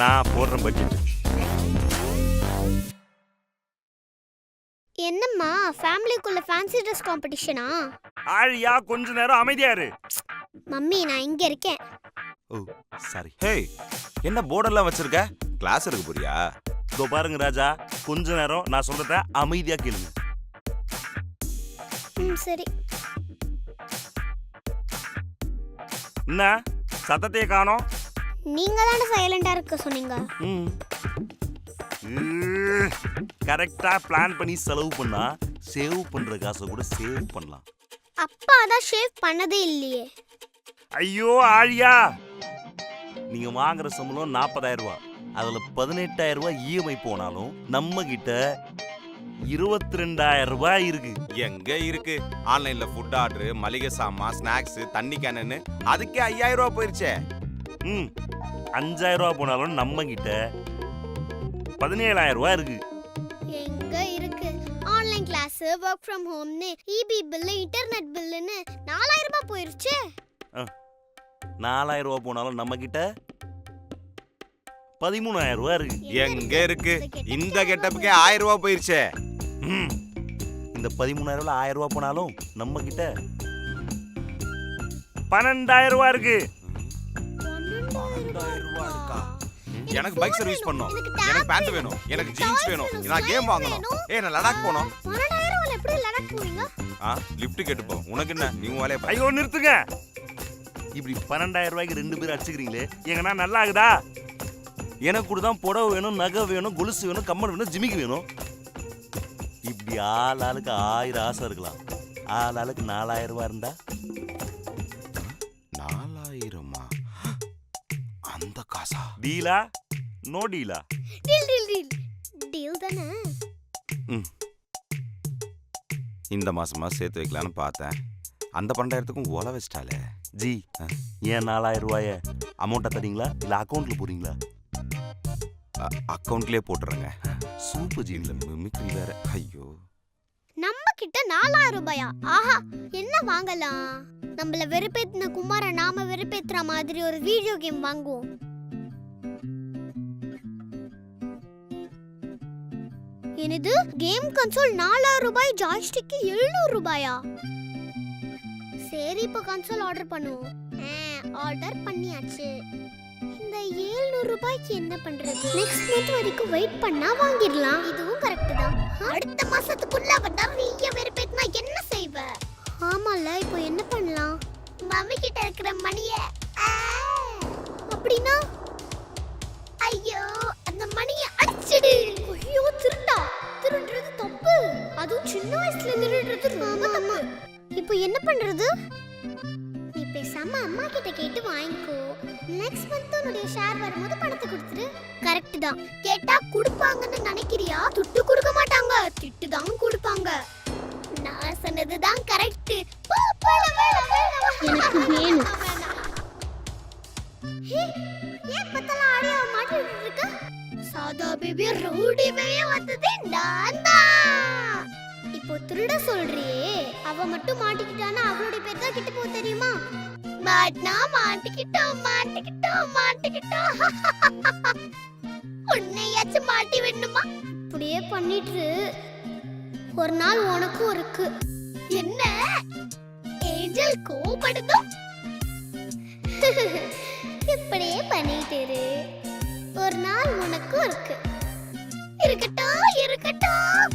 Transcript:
நான் போடுற பட்ஜெட் என்னம்மா ஃபேமிலிக்குள்ள ஃபேன்சி ட்ரெஸ் காம்படிஷனா ஆழியா கொஞ்ச நேரம் அமைதியா இரு. மம்மி நான் இங்க இருக்கேன். ஓ சாரி ஹேய் என்ன போர்டெல்லாம் வச்சிருக்க? கிளாஸ் எடுக்க போறியா? இதோ பாருங்க ராஜா கொஞ்ச நேரம் நான் சொல்றத அமைதியா கேளுங்க. ம் சரி. என்ன? சத்தத்தையே காணோம். நீங்க தானே சைலண்டா இருக்க சொன்னீங்க. ம். கரெக்டா பிளான் பண்ணி செலவு பண்ணா சேவ் பண்ற காசை கூட சேவ் பண்ணலாம். அப்பா தான் ஷேவ் பண்ணதே இல்லையே. ஐயோ ஆழியா. நீங்க வாங்குற சம்பளம் நாற்பதாயிரம் ரூபாய் அதுல பதினெட்டாயிரம் ரூபாய் இஎம்ஐ போனாலும் நம்ம கிட்ட இருபத்தி ரெண்டாயிரம் ரூபாய் இருக்கு. எங்க இருக்கு? ஆன்லைன்ல ஃபுட் ஆர்டர் மளிகை சாமான் ஸ்நாக்ஸ் தண்ணி கேனன்னு அதுக்கே ஐயாயிரம் ரூபாய் போயிருச்சே. ம். அஞ்சாயிரம் ரூபாய் போனாலும் நம்ம கிட்ட பதினேழாயிரம் ரூபாய் இருக்கு. எங்க இருக்கு? ஆன்லைன் கிளாஸ் ஒர்க் ஃப்ரம் ஹோம்னு இபி பில்லு இன்டர்நெட் பில்லுன்னு நாலாயிரம் ரூபாய் போயிருச்சே. நாலாயிரம் ரூபாய் போனாலும் நம்ம கிட்ட பதிமூணாயிரம் ரூபாய் இருக்கு. எங்க இருக்கு? இந்த கெட்டப்புக்கே ஆயிரம் ரூபாய் போயிருச்சே. ம். இந்த பதிமூணாயிரம் ரூபாய் ஆயிரம் ரூபாய் போனாலும் நம்ம கிட்ட பன்னெண்டாயிரம் ரூபாய் இருக்கு. பன்னெண்டாயிரம் ரூபாய் இருக்கா எனக்கு பைக் சர்வீஸ் பண்ணணும். எனக்கு பேண்ட் வேணும். எனக்கு ஜீன்ஸ் வேணும். நான் கேம் வாங்கணும். ஏய் நான் லடாக் போவீங்க? ஆ லிஃப்ட் கேட்டுப்போ. உனக்கு என்ன? நீ வேலையை பாரு. ஐயோ நிறுத்துங்க. இப்படி பன்னெண்டாயிரம் ரூபாய்க்கு ரெண்டு பேரும் அடிச்சுக்கிறீங்களே. எங்கன்னா நல்லா ஆகுதா எனக்கு கூட தான் புடவை வேணும் நகை வேணும் கொலுசு வேணும் கம்மல் வேணும் ஜிமிக்கு வேணும். இப்படி ஆள் ஆளுக்கு ஆயிரம் ஆசை இருக்கலாம். ஆள் ஆளுக்கு நாலாயிரம் ரூபாய் இருந்தா? காசா டீலா? No டீலா. Deal deal deal. Deal தானே? இந்த மாசமா சேர்த்து வைக்கலான்னு பார்த்தேன். அந்த பன்னெண்டாயிரத்துக்கும் ஓலை வச்சிட்டாலே ஜி ஏன் நாலாயிரம் ரூபாய அமௌண்ட்டை தரீங்களா? இல்லை அக்கௌண்ட்டில் போறீங்களா அக்கௌண்ட்லயே போட்டுறேங்க. சூப்பர் ஜி இல்ல மிமிக்ரி வேற. ஐயோ. நம்ம கிட்ட நாலாயிரம் ரூபாயா ஆஹா என்ன வாங்கலாம்? நம்மள வெறுப்பேத்தின குமார நாம வெறுப்பேத்துற மாதிரி ஒரு வீடியோ கேம் வாங்குவோம். எனது கேம் கன்சோல் நாலாயிரம் ரூபாய் ஜாய்ஸ்டிக்கு எழுநூறு ரூபாயா? சரி இப்போ கன்சோல் ஆர்டர் பண்ணுவோம். ஆர்டர் பண்ணியாச்சு. இந்த 700 ரூபாய்க்கு என்ன பண்றது? நெக்ஸ்ட் மந்த் வரைக்கும் வெயிட் பண்ணா வாங்கிடலாம். இதுவும் கரெக்ட் தான். அடுத்த மாசத்துக்குள்ள அவ நிறைய வெறுப்பேத்தினா என்ன செய்வ? ஆமால இப்போ என்ன பண்ணலாம்? மம்மி கிட்ட இருக்கிற மணிய அப்படின்னா? அதுவும் சின்ன வயசுல திருடுறது ரொம்ப தப்பு. இப்போ என்ன பண்றது? நீ பேசாம அம்மா கிட்ட கேட்டு வாங்கிக்கோ. நெக்ஸ்ட் மந்த் உன்னுடைய ஷேர் வரும்போது பணத்தை கொடுத்துரு. கரெக்ட் தான். கேட்டா கொடுப்பாங்கன்னு நினைக்கிறியா? துட்டு கொடுக்க மாட்டாங்க. திட்டு தான் கொடுப்பாங்க. நான் சொன்னதுதான் கரெக்ட் எனக்கு வேணும். ஏன் பத்தலாம் ஆடியோ மாட்டிட்டு இருக்க? சாதா பேபி ரவுடிவே வந்ததே? நான் தான். திருட சொல்றியே அவ மட்டும் மாட்டிக்கிட்டானா? அவளுடைய பேர் தான் கிட்ட போக தெரியுமா? மாட்டினா மாட்டிக்கிட்டோம் மாட்டிக்கிட்டோம் மாட்டிக்கிட்டோம் உன்னையாச்சும் மாட்டி வேணுமா இப்படியே பண்ணிட்டு ஒரு நாள் உனக்கும் இருக்கு. என்ன? ஏஞ்சல் கோபடுதோ இப்படியே பண்ணிட்டு ஒரு நாள் உனக்கும் இருக்கு. இருக்கட்டும் இருக்கட்டும்.